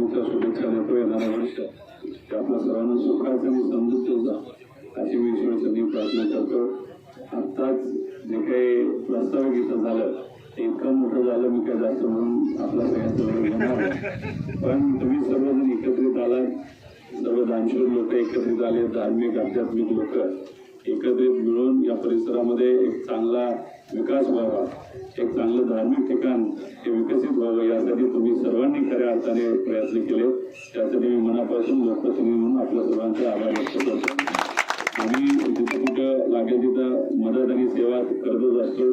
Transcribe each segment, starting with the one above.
तुमच्या शुभेच्छा देतो येणारा वर्ष आपल्या सर्वांना सुखाचं आणि समृद्धीचा अशी मी ईश्वरचरणी प्रार्थना करतो. आत्ताच जे काही प्रस्ताविक इथं झालं ते इतकं मोठं झालं मी काय जास्त म्हणून आपला सगळ्यांचा वेळ घेणार पण तुम्ही सर्वजण एकत्रित आलात. सर्व दानशूर लोक एकत्रित आले धार्मिक आध्यात्मिक लोक एकत्रित मिळून या परिसरामध्ये एक चांगला विकास व्हावा. एक चांगलं धार्मिक ठिकाण व्हावं तुम्ही सर्वांनी खऱ्या अर्थाने प्रयत्न केले. त्यासाठी मी मनापासून लोकप्रतिनिधी म्हणून आपल्या सर्वांचे आभार व्यक्त करतो. आम्ही जिथं कुठं लागेल तिथं मदत आणि सेवा करतच असतो.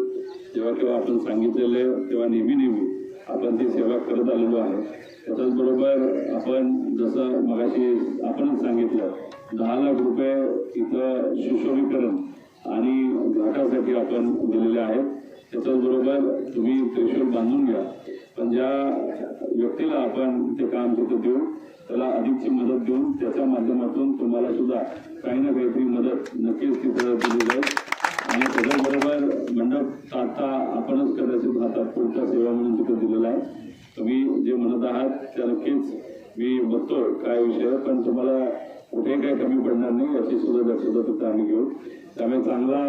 जेव्हा केव्हा आपण सांगितलेले तेव्हा नेहमी नेहमी आपण ती सेवा करत आलेलो आहे. त्याच्याच बरोबर आपण जसं मगाशी आपणच सांगितलं दहा लाख रुपये इथं सुशोभीकरण आणि घाटासाठी आपण दिलेले आहेत. त्याच्याच बरोबर तुम्ही त्रिशूल बांधून घ्या. ज्या व्यक्तीला आपण ते काम तिथं देऊ त्याला अधिकची मदत देऊन त्याच्या माध्यमातून तुम्हाला सुद्धा काही ना काहीतरी मदत नक्कीच तिथं दिली जाईल. आणि त्याच्याबरोबर मंडप आता आपणच कदाचित हातात पुढच्या सेवा म्हणून तिथं दिलेला आहे. तुम्ही जे म्हणत आहात त्या नक्कीच मी बघतो काय विषय पण तुम्हाला कुठेही काही कमी पडणार नाही अशी सुद्धा दक्षता तिथं आम्ही घेऊ त्यामुळे चांगला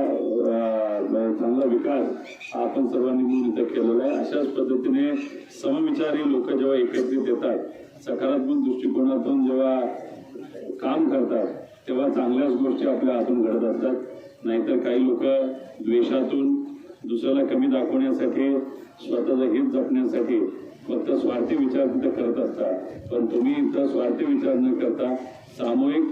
चांगला विकास हा आपण सर्वांनी मिळून इथं केलेला आहे. अशाच पद्धतीने समविचारी लोक जेव्हा एकत्रित येतात सकारात्मक दृष्टिकोनातून जेव्हा काम करतात तेव्हा चांगल्याच गोष्टी आपल्या हातून घडत असतात. नाहीतर काही लोक द्वेषातून दुसऱ्याला कमी दाखवण्यासाठी स्वतःचं हित जपण्यासाठी फक्त स्वार्थी विचार तिथं करत असतात. पण तुम्ही इथं स्वार्थी विचार न करता സാമൂഹിക